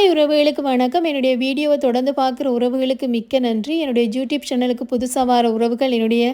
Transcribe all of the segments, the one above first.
Hi உறவுகளுக்கு வணக்கம். என்னுடைய வீடியோவை தொடர்ந்து பார்க்குற உறவுகளுக்கு மிக்க நன்றி. என்னுடைய யூடியூப் சேனலுக்கு புதுசாக வர உறவுகள் என்னுடைய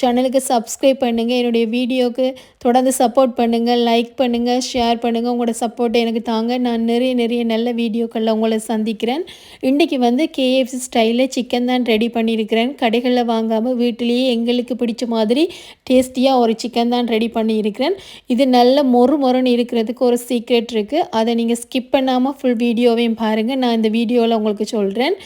சேனலுக்கு சப்ஸ்கிரைப் பண்ணுங்கள் என்னுடைய வீடியோவுக்கு தொடர்ந்து சப்போர்ட் பண்ணுங்கள் லைக் பண்ணுங்கள் ஷேர் பண்ணுங்கள் உங்களோட சப்போர்ட்டை எனக்கு தாங்க. நான் நிறைய நிறைய நல்ல வீடியோக்களில் உங்களை சந்திக்கிறேன். இன்றைக்கி வந்து கேஎஃப்சி ஸ்டைலில் சிக்கன் தான் ரெடி பண்ணியிருக்கிறேன். கடைகளில் வாங்காமல் வீட்டிலேயே எங்களுக்கு பிடிச்ச மாதிரி டேஸ்டியாக ஒரு சிக்கன் தான் ரெடி பண்ணியிருக்கிறேன். இது நல்ல மொறு மொறுன்னு இருக்கிறதுக்கு ஒரு சீக்ரெட் இருக்குது அதை நீங்கள் ஸ்கிப் பண்ணாமல் ஃபுல் வீடியோவையும் பாருங்கள் நான் இந்த வீடியோவில் உங்களுக்கு சொல்கிறேன்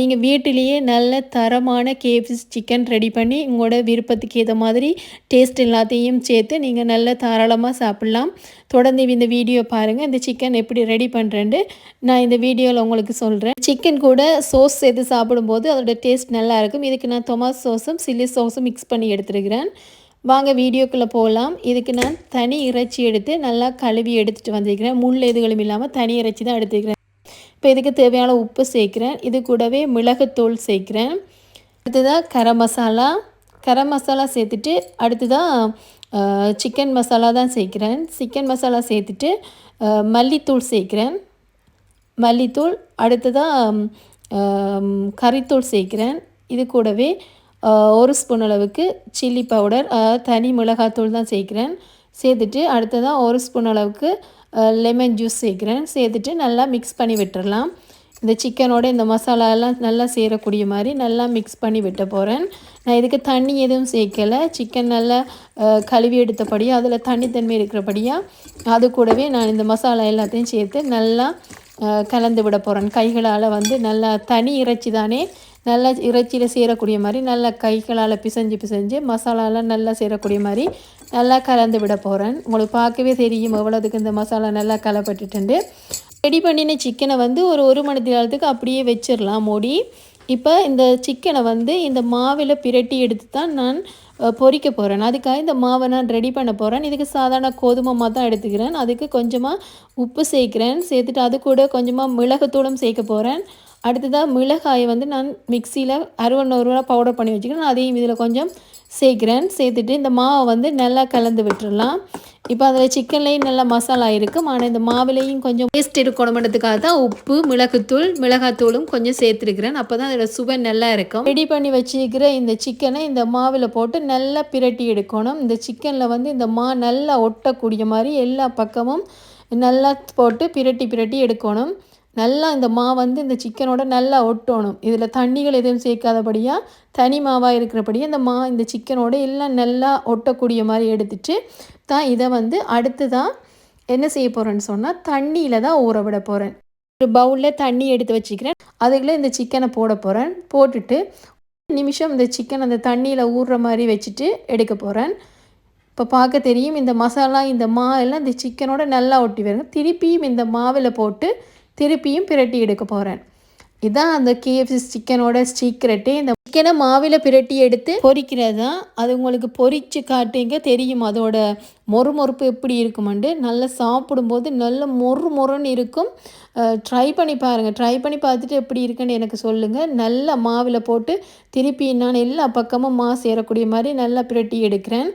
நீங்கள் வீட்டிலேயே நல்ல தரமான கேஎஃப்சி சிக்கன் ரெடி பண்ணி உங்களோட விருப்பத்துக்கு ஏற்ற மாதிரி டேஸ்ட் எல்லாத்தையும் சேர்த்து நீங்கள் நல்ல தாராளமாக சாப்பிட்லாம். தொடர்ந்து இந்த வீடியோ பாருங்கள் இந்த சிக்கன் எப்படி ரெடி பண்ணுறேன்ட்டு நான் இந்த வீடியோவில் உங்களுக்கு சொல்கிறேன் சிக்கன் கூட சோஸ் சேர்த்து சாப்பிடும்போது அதோட டேஸ்ட் நல்லாயிருக்கும் இதுக்கு நான் டொமாட்டோ சோஸும் சில்லி சோஸும் மிக்ஸ் பண்ணி எடுத்துருக்கிறேன். வாங்க வீடியோக்குள்ளே போகலாம் இதுக்கு நான் தனி இறைச்சி எடுத்து நல்லா கழுவி எடுத்துகிட்டு வந்திருக்கிறேன். முள் எதுகளும் இல்லாமல் தனி இறைச்சி தான் எடுத்துக்கிறேன் இப்போ இதுக்கு தேவையான உப்பு சேர்க்குறேன்? இது கூடவே மிளகுத்தூள் சேர்க்குறேன். அடுத்ததாக கரம் மசாலா. கரம் மசாலா சேர்த்துட்டு அடுத்ததாக சிக்கன் மசாலா தான் சேர்க்குறேன். சிக்கன் மசாலா சேர்த்துட்டு மல்லித்தூள் சேர்க்குறேன். மல்லித்தூள் அடுத்ததாக கறித்தூள் சேர்க்குறேன். இது கூடவே ஒரு ஸ்பூன் அளவுக்கு சில்லி பவுடர் தனி மிளகாத்தூள் தான் சேர்க்குறேன். சேர்த்துட்டு அடுத்ததாக ஒரு ஸ்பூன் அளவுக்கு லெமன் ஜூஸ் சேர்க்குறேன். சேர்த்துட்டு நல்லா மிக்ஸ் பண்ணி விட்டுறலாம். இந்த சிக்கனோட இந்த மசாலாலாம் நல்லா சேரக்கூடிய மாதிரி நல்லா மிக்ஸ் பண்ணி விட்ட போகிறேன் நான் இதுக்கு தண்ணி எதுவும் சேர்க்கலை. சிக்கன் நல்லா கழுவி எடுத்தபடியாக அதில் தண்ணி தன்மை இருக்கிறபடியாக அது கூடவே நான் இந்த மசாலா எல்லாத்தையும் சேர்த்து நல்லா கலந்து விட போகிறேன் கைகளால் வந்து நல்லா தனி இறைச்சி தானே நல்லா இறைச்சியில் சேரக்கூடிய மாதிரி நல்லா கைகளால் பிசைஞ்சு பிசைஞ்சு மசாலாலாம் நல்லா சேரக்கூடிய மாதிரி நல்லா கலந்து விட போகிறேன் உங்களுக்கு பார்க்கவே தெரியும் எவ்வளோதுக்கு இந்த மசாலா நல்லா கலப்பட்டுட்டு ரெடி பண்ணின சிக்கனை வந்து ஒரு ஒரு மணி நேரத்துக்கு அப்படியே வச்சிடலாம் மூடி. இப்போ இந்த சிக்கனை வந்து இந்த மாவில் பிரட்டி எடுத்து தான் நான் பொறிக்க போகிறேன் அதுக்காக இந்த மாவை நான் ரெடி பண்ண போகிறேன் இதுக்கு சாதாரண கோதுமை தான் எடுத்துக்கிறேன். அதுக்கு கொஞ்சமாக உப்பு சேர்க்குறேன். சேர்த்துட்டு அது கூட கொஞ்சமாக மிளகுத்தூளும் சேர்க்க போகிறேன் அடுத்ததாக மிளகாயை வந்து நான் மிக்சியில் அறுபது ரூபா பவுடர் பண்ணி வச்சுக்கிறேன். அதையும் இதில் கொஞ்சம் சேர்க்குறேன். சேர்த்துட்டு இந்த மாவை வந்து நல்லா கலந்து விட்டுடலாம் இப்போ அதில் சிக்கன்லேயும் நல்லா மசாலா இருக்கும். ஆனால் இந்த மாவுலேயும் கொஞ்சம் டேஸ்ட் இருக்கணுன்றதுக்காக தான் உப்பு மிளகுத்தூள் மிளகாத்தூளும் கொஞ்சம் சேர்த்துருக்கிறேன். அப்போ தான் அதில் சுவை நல்லா இருக்கும். ரெடி பண்ணி வச்சுருக்கிற இந்த சிக்கனை இந்த மாவில் போட்டு நல்லா பிரட்டி எடுக்கணும். இந்த சிக்கனில் வந்து இந்த மா நல்லா ஒட்டக்கூடிய மாதிரி எல்லா பக்கமும் நல்லா போட்டு பிரட்டி பிரட்டி எடுக்கணும். நல்லா இந்த மா வந்து இந்த சிக்கனோட நல்லா ஒட்டணும். இதில் தண்ணிகள் எதுவும் சேர்க்காதபடியாக தனி மாவாக இருக்கிறபடியாக இந்த மா இந்த சிக்கனோட எல்லாம் நல்லா ஒட்டக்கூடிய மாதிரி எடுத்துட்டு தான் இதை வந்து அடுத்து தான் என்ன செய்ய போகிறேன்னு சொன்னால் தண்ணியில் தான் ஊற விட போகிறேன் ஒரு பவுலில் தண்ணி எடுத்து வச்சுக்கிறேன். அதுக்குள்ளே இந்த சிக்கனை போட போகிறேன் போட்டுட்டு நிமிஷம் இந்த சிக்கன் அந்த தண்ணியில் ஊறுற மாதிரி வச்சுட்டு எடுக்க போகிறேன் இப்போ பார்க்க தெரியும் இந்த மசாலா இந்த மா எல்லாம் இந்த சிக்கனோட நல்லா ஒட்டி வருங்க திருப்பியும் இந்த மாவில் போட்டு திருப்பியும் பிரட்டி எடுக்க போகிறேன் இதுதான் அந்த கேஎஃப்சி சிக்கனோட சீக்ரெட்டு இந்த சிக்கனை மாவில் பிரட்டி எடுத்து பொரிக்கிறது தான் அது உங்களுக்கு பொரித்து காட்டுங்க. தெரியும் அதோட மொறு மொறுப்பு எப்படி இருக்குமெண்டு. நல்லா சாப்பிடும்போது நல்ல மொறு மொறுன்னு இருக்கும். ட்ரை பண்ணி பாருங்கள் ட்ரை பண்ணி பார்த்துட்டு எப்படி இருக்குன்னு எனக்கு சொல்லுங்கள் நல்லா மாவில் போட்டு திருப்பி நான் எல்லா பக்கமும் மா சேரக்கூடிய மாதிரி நல்லா பிரட்டி எடுக்கிறேன்.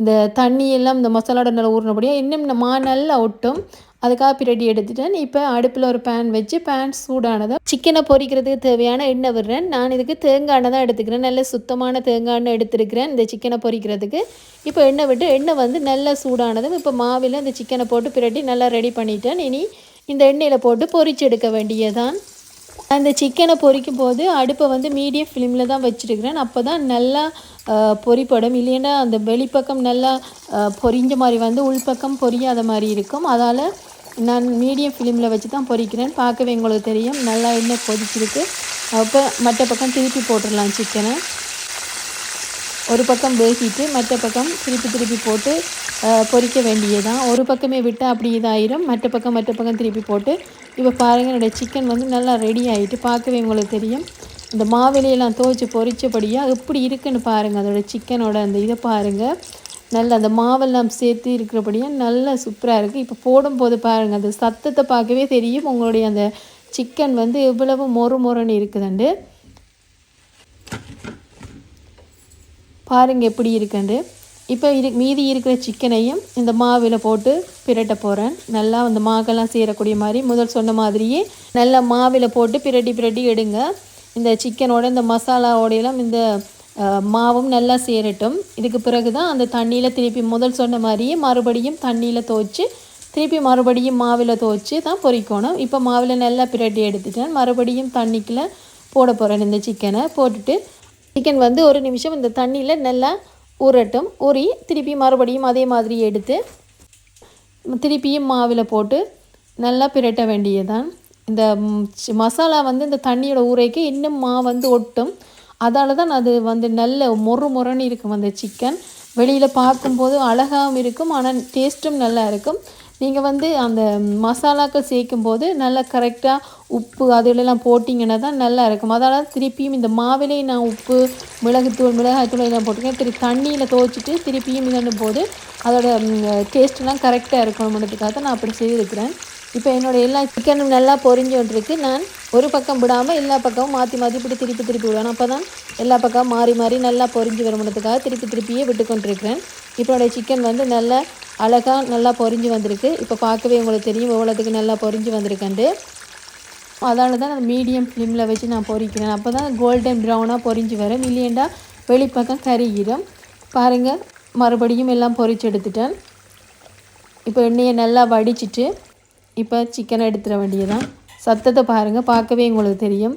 இந்த தண்ணியெல்லாம் இந்த மசாலாவோட நல்லா ஊறினபடியாக இன்னும் இந்த மா நல்லா ஒட்டும். அதுக்காக பிரட்டி எடுத்துட்டேன். இப்போ அடுப்பில் ஒரு பேன் வச்சு பேன் சூடானதை சிக்கனை பொரிக்கிறதுக்கு தேவையான எண்ணெய் விடுறேன். நான் இதுக்கு தேங்காய் தான் எடுத்துக்கிறேன். நல்ல சுத்தமான தேங்காய் எண்ணெய் எடுத்துருக்கிறேன் இந்த சிக்கனை பொரிக்கிறதுக்கு. இப்போ எண்ணெய் விட்டு எண்ணெய் வந்து நல்லா சூடானதும் இப்போ மாவில் இந்த சிக்கனை போட்டு பிரட்டி நல்லா ரெடி பண்ணிட்டேன். இனி இந்த எண்ணெயில் போட்டு பொறிச்சு எடுக்க வேண்டியதான் அந்த சிக்கனை பொரிக்கும் போது அடுப்பை வந்து மீடியம் ஃப்ளேமில் தான் வச்சுருக்கிறேன். அப்போ தான் நல்லா பொரிப்படும். இல்லைன்னா அந்த வெளிப்பக்கம் நல்லா பொரிஞ்ச மாதிரி வந்து உள்பக்கம் பொரியாத மாதிரி இருக்கும். அதால் நான் மீடியம் ஃபிலிமில் வச்சு தான் பொரிக்கிறேன் பார்க்கவே உங்களுக்கு தெரியும். நல்லா எண்ணெய் கொதிச்சிருக்கு. அப்போ மற்ற பக்கம் திருப்பி போட்டுடலாம் சிக்கனை. ஒரு பக்கம் வேகிட்டு மற்ற பக்கம் திருப்பி திருப்பி போட்டு பொரிக்க வேண்டியதுதான். ஒரு பக்கமே விட்டால் அப்படி இதாயிரும். மற்ற பக்கம் மற்ற பக்கம் திருப்பி போட்டு இப்போ பாருங்கள் என்னோடய சிக்கன் வந்து நல்லா ரெடி ஆகிட்டு பார்க்கவே உங்களுக்கு தெரியும். இந்த மாவிலையெல்லாம் துவைச்சி பொரித்தபடியாக எப்படி இருக்குன்னு பாருங்கள் அதோடய சிக்கனோட அந்த இதை பாருங்கள் நல்ல அந்த மாவெல்லாம் சேர்த்து இருக்கிறபடியாக நல்லா சூப்பராக இருக்குது இப்போ போடும்போது பாருங்கள் அந்த சத்தத்தை பார்க்கவே தெரியும். உங்களுடைய அந்த சிக்கன் வந்து எவ்வளவு மொறு மொறுன்னு இருக்குதுண்டு. பாருங்கள் எப்படி இருக்குண்டு. இப்போ இரு மீதி இருக்கிற சிக்கனையும் இந்த மாவில் போட்டு பிரட்ட போகிறேன் நல்லா அந்த மாக்கெல்லாம் சேரக்கூடிய மாதிரி முதல் சொன்ன மாதிரியே நல்லா மாவில் போட்டு பிரட்டி பிரட்டி எடுங்க. இந்த சிக்கனோட இந்த மசாலாவோடையெல்லாம் இந்த மாவும் நல்லா சேரட்டும். இதுக்கு பிறகு தான் அந்த தண்ணியில் திருப்பி முதல் சொன்ன மாதிரியே மறுபடியும் தண்ணியில் துவைச்சி திருப்பி மறுபடியும் மாவில் துவைச்சி தான் பொரிக்கணும் இப்போ மாவில் நல்லா பிரட்டி எடுத்துட்டேன். மறுபடியும் தண்ணிக்குள்ளே போட போகிறேன் இந்த சிக்கனை போட்டுட்டு சிக்கன் வந்து ஒரு நிமிஷம் இந்த தண்ணியில் நல்லா ஊறட்டும். ஊறி திருப்பி மறுபடியும் அதே மாதிரி எடுத்து திருப்பியும் மாவில் போட்டு நல்லா பிரட்ட வேண்டியதுதான். இந்த மசாலா வந்து இந்த தண்ணியோட ஊறைக்கு இன்னும் மா வந்து ஒட்டும். அதால் தான் அது வந்து நல்ல மொறு மொறுன்னு இருக்கும் அந்த சிக்கன் வெளியில் பார்க்கும்போது அழகாகவும் இருக்கும் ஆனால் டேஸ்ட்டும் நல்லா இருக்கும். நீங்கள் வந்து அந்த மசாலாக்கள் சேர்க்கும் போது நல்லா கரெக்டாக உப்பு அதிலெல்லாம் போட்டிங்கன்னா தான் நல்லா இருக்கும். அதால் திருப்பியும் இந்த மாவிலே நான் உப்பு மிளகுத்தூள் மிளகாய்த்தூள் எல்லாம் போட்டிருக்கேன் திருப்பி தண்ணியில் துவச்சிட்டு திருப்பியும் இதன்னும் போது அதோட டேஸ்ட்லாம் கரெக்டாக இருக்கணுன்றதுக்காக தான் நான் அப்படி செய்திருக்கிறேன். இப்போ என்னோடய எல்லா சிக்கனும் நல்லா பொரிஞ்சு வந்துருக்கு நான் ஒரு பக்கம் விடாமல் எல்லா பக்கமும் மாற்றி மாற்றி இப்படி திருப்பி திருப்பி விடணும் அப்போ தான் எல்லா பக்கம் மாறி மாறி நல்லா பொறிஞ்சு வருமானத்துக்காக திருப்பி திருப்பியே விட்டு கொண்டிருக்கிறேன் இப்போ என்னுடைய சிக்கன் வந்து நல்லா அழகாக நல்லா பொரிஞ்சு வந்திருக்கு. இப்போ பார்க்கவே உங்களுக்கு தெரியும் எவ்வளோத்துக்கு நல்லா பொரிஞ்சு வந்திருக்கண்டு அதனால தான் நான் மீடியம் ஃப்ளேமில் வச்சு நான் பொரிக்கிறேன் அப்போ தான் கோல்டன் ப்ரௌனாக பொரிஞ்சு வரும். இல்லையண்டா வெளிப்பக்கம் கருகிடும் பாருங்கள் மறுபடியும் எல்லாம் பொறிச்சு எடுத்துட்டேன். இப்போ எண்ணெயை நல்லா வடிச்சிட்டு இப்போ சிக்கனை எடுத்துட வேண்டியதான் சத்தத்தை பாருங்கள் பார்க்கவே உங்களுக்கு தெரியும்.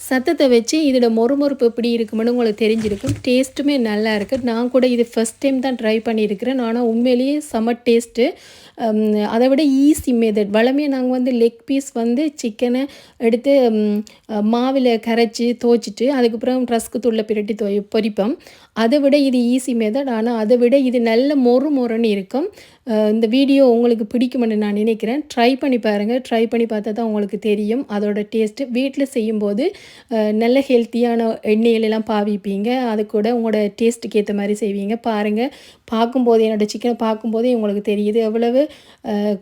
சத்தத்தை வச்சு இதோட மொறுமொறுப்பு எப்படி இருக்குமென்னு உங்களுக்கு தெரிஞ்சிருக்கும். டேஸ்ட்டுமே நல்லா இருக்குது நான் கூட இது ஃபஸ்ட் டைம் தான் ட்ரை பண்ணியிருக்கிறேன். ஆனால் உண்மையிலேயே செம டேஸ்ட்டு அதை விட ஈஸி மெதட் வளமையாக நாங்கள் வந்து லெக் பீஸ் வந்து சிக்கனை எடுத்து மாவில் கரைச்சி துவைச்சிட்டு அதுக்கப்புறம் ரஸ்க்கு தூளில் பிரட்டி தொ பொரிப்போம். அதை விட இது ஈஸி மெத்தட் ஆனால் அதை விட இது நல்ல மொறு மொறுன்னு இருக்கும். இந்த வீடியோ உங்களுக்கு பிடிக்கும்னு நான் நினைக்கிறேன். ட்ரை பண்ணி பாருங்கள் ட்ரை பண்ணி பார்த்தா தான் உங்களுக்கு தெரியும். அதோட டேஸ்ட்டு வீட்டில் செய்யும்போது நல்ல ஹெல்த்தியான எண்ணெயிலெல்லாம் பாவிப்பீங்க. அது கூட உங்களோட டேஸ்ட்டுக்கு ஏற்ற மாதிரி செய்வீங்க. பாருங்கள் பார்க்கும்போது என்னோடய சிக்கனை பார்க்கும்போதே உங்களுக்கு தெரியுது. எவ்வளவு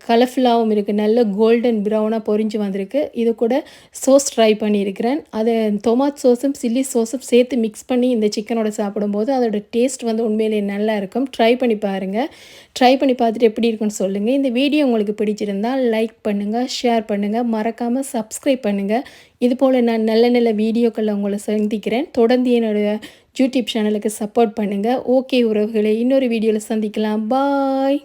கலர்ஃபுல்லாகவும் இருக்குது நல்ல கோல்டன் ப்ரௌனாக பொரிஞ்சு வந்திருக்கு. இது கூட சோஸ் ட்ரை பண்ணியிருக்கிறேன். அதை டொமாட் சோஸும் சில்லி சோஸும் சேர்த்து மிக்ஸ் பண்ணி இந்த சிக்கனோட சாப்பிடும்போது அதோட டேஸ்ட் வந்து உண்மையிலேயே நல்லா இருக்கும். ட்ரை பண்ணி பாருங்கள் ட்ரை பண்ணி பார்த்துட்டு எப்படி இருக்குன்னு சொல்லுங்கள் இந்த வீடியோ உங்களுக்கு பிடிச்சிருந்தால் லைக் பண்ணுங்கள் ஷேர் பண்ணுங்கள் மறக்காமல் சப்ஸ்கிரைப் பண்ணுங்கள் இது போல் நான் நல்ல நல்ல வீடியோக்களில் உங்களை சந்திக்கிறேன். தொடர்ந்து என்னோட யூடியூப் சேனலுக்கு சப்போர்ட் பண்ணுங்கள் ஓகே உறவுகளை இன்னொரு வீடியோவில் சந்திக்கலாம். பாய்.